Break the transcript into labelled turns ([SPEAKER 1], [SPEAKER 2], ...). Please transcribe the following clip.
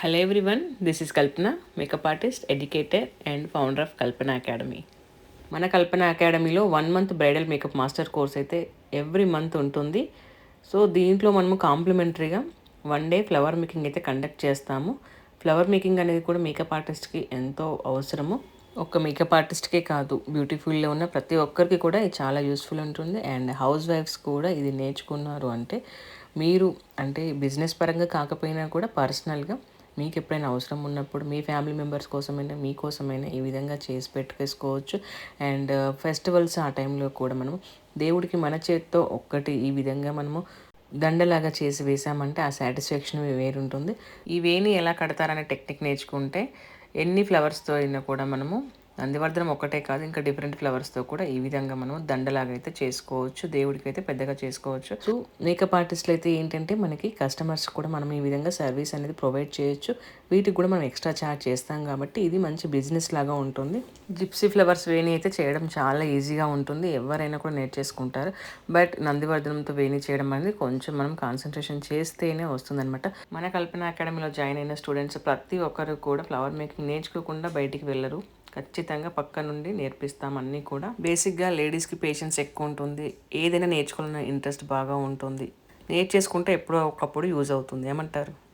[SPEAKER 1] Hello everyone this is Kalpana makeup artist educator and founder of Kalpana academy మన కల్పన అకాడమీలో one month bridal makeup master course అయితే every month ఉంటుంది. So దీంట్లో మనము కాంప్లిమెంటరీగా one day flower making అయితే conduct చేస్తాము. ఫ్లవర్ మేకింగ్ అనేది కూడా మేకప్ ఆర్టిస్ట్కి ఎంతో అవసరము. ఒక్క మేకప్ ఆర్టిస్ట్కే కాదు బ్యూటిఫుల్లో ఉన్న ప్రతి ఒక్కరికి కూడా ఇది చాలా యూస్ఫుల్ ఉంటుంది. అండ్ హౌస్ వైఫ్స్ కూడా ఇది నేర్చుకున్నారు అంటే మీరు అంటే బిజినెస్ పరంగా కాకపోయినా కూడా పర్సనల్గా మీకు ఎప్పుడైనా అవసరం ఉన్నప్పుడు మీ ఫ్యామిలీ మెంబర్స్ కోసమైనా మీకోసమైనా ఈ విధంగా చేసి పెట్టుకేసుకోవచ్చు అండ్ uh, ఫెస్టివల్స్ ఆ టైంలో కూడా మనము దేవుడికి మన చేత్తో ఒక్కటి ఈ విధంగా మనము దండలాగా చేసి వేసామంటే ఆ సాటిస్ఫాక్షన్ వేరుంటుంది. ఈ వేని ఎలా కడతారనే టెక్నిక్ నేర్చుకుంటే ఎన్ని ఫ్లవర్స్తో అయినా కూడా మనము నందివర్ధనం ఒక్కటే కాదు ఇంకా డిఫరెంట్ ఫ్లవర్స్తో కూడా ఈ విధంగా మనం దండలాగా అయితే చేసుకోవచ్చు దేవుడికి అయితే పెద్దగా చేసుకోవచ్చు. సో మేకప్ ఆర్టిస్ట్లు అయితే ఏంటంటే మనకి కస్టమర్స్ కూడా మనం ఈ విధంగా సర్వీస్ అనేది ప్రొవైడ్ చేయొచ్చు. వీటికి కూడా మనం ఎక్స్ట్రా ఛార్జ్ చేస్తాం కాబట్టి ఇది మంచి బిజినెస్ లాగా ఉంటుంది. జిప్సీ ఫ్లవర్స్ వేణి అయితే చేయడం చాలా ఈజీగా ఉంటుంది. ఎవరైనా కూడా నేర్చేసుకుంటారు బట్ నందివర్ధనంతో వేణి చేయడం అనేది కొంచెం మనం కాన్సన్ట్రేషన్ చేస్తేనే వస్తుందన్నమాట. మన కల్పన అకాడమీలో జాయిన్ అయిన స్టూడెంట్స్ ప్రతి ఒక్కరు కూడా ఫ్లవర్ మేకింగ్ నేర్చుకోకుండా బయటికి వెళ్ళరు. ఖచ్చితంగా పక్క నుండి నేర్పిస్తాం అన్నీ కూడా. బేసిక్గా లేడీస్కి పేషెన్స్ ఎక్కువ ఉంటుంది. ఏదైనా నేర్చుకోవాలన్న ఇంట్రెస్ట్ బాగా ఉంటుంది. నేర్చేసుకుంటే ఎప్పుడో ఒకప్పుడు యూజ్ అవుతుంది. ఏమంటారు?